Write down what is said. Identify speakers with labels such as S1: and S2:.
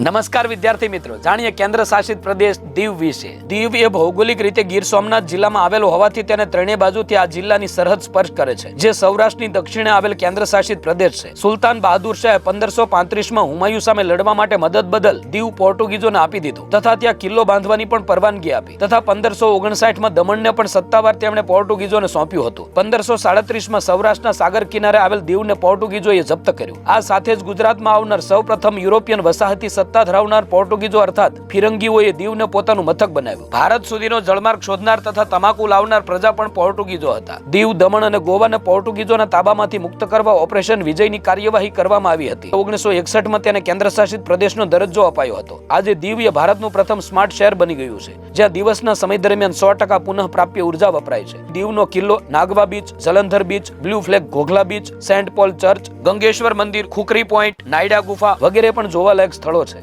S1: નમસ્કાર વિદ્યાર્થી મિત્રો. જાણીએ કેન્દ્ર શાસિત પ્રદેશ દીવ વિશે. દીવ એ ભૌગોલિક રીતે ગીર સોમનાથ જિલ્લામાં આવેલો હોવાથી તેને ત્રણેય બાજુથી આ જિલ્લાની સરહદ સ્પર્શ કરે છે, જે સૌરાષ્ટ્રની દક્ષિણે આવેલ કેન્દ્ર શાસિત પ્રદેશ છે. સુલતાન બહાદુર શાહે પંદરસો પાંત્રીસમાં હુમાયુ સામે લડવા માટે મદદ બદલ દીવ પોર્ટુગીઝોને આપી દીધું તથા ત્યાં કિલ્લો બાંધવાની પણ પરવાનગી આપી તથા પંદરસો ઓગણસાઠમાં દમણને પણ સત્તાવાર તેમણે પોર્ટુગીઝોને સોંપ્યું હતું. પંદરસો સાડત્રીસમાં સૌરાષ્ટ્રના સાગર કિનારે આવેલ દીવને પોર્ટુગીઝોએ જપ્ત કર્યું. આ સાથે જ ગુજરાતમાં આવનાર સૌપ્રથમ યુરોપિયન વસાહતી સત્તા ધરાવનાર પોર્ટુગીઝો અર્થાત ફિરંગીઓએ દીવને પોતાનું મથક બનાવ્યું. ભારત સુધીનો જળમાર્ગ શોધનાર તથા તમાકુ લાવનાર પ્રજા પણ પોર્ટુગીઝો હતા. દીવ, દમણ અને ગોવાને પોર્ટુગીઝોના તાબામાંથી મુક્ત કરવા ઓપરેશન વિજયની કાર્યવાહી કરવામાં આવી હતી. ઓગણીસો એકસઠમાં તેને કેન્દ્ર શાસિત પ્રદેશનો દરજ્જો અપાયો હતો. આજે દીવ એ ભારતનું પ્રથમ સ્માર્ટ શહેર બની ગયું છે. જ્યાં દિવસના સમય દરમિયાન સો ટકા પુનઃ પ્રાપ્ય ઊર્જા વપરાય છે. દીવનો કિલ્લો, Nagoa beach, Jallandhar beach, blue flag, Ghoghla beach, Saint Paul church, Gangeshwar મંદિર, ખુકરી પોઈન્ટ, નાયડા ગુફા વગેરે પણ જોવાલાયક સ્થળો છે.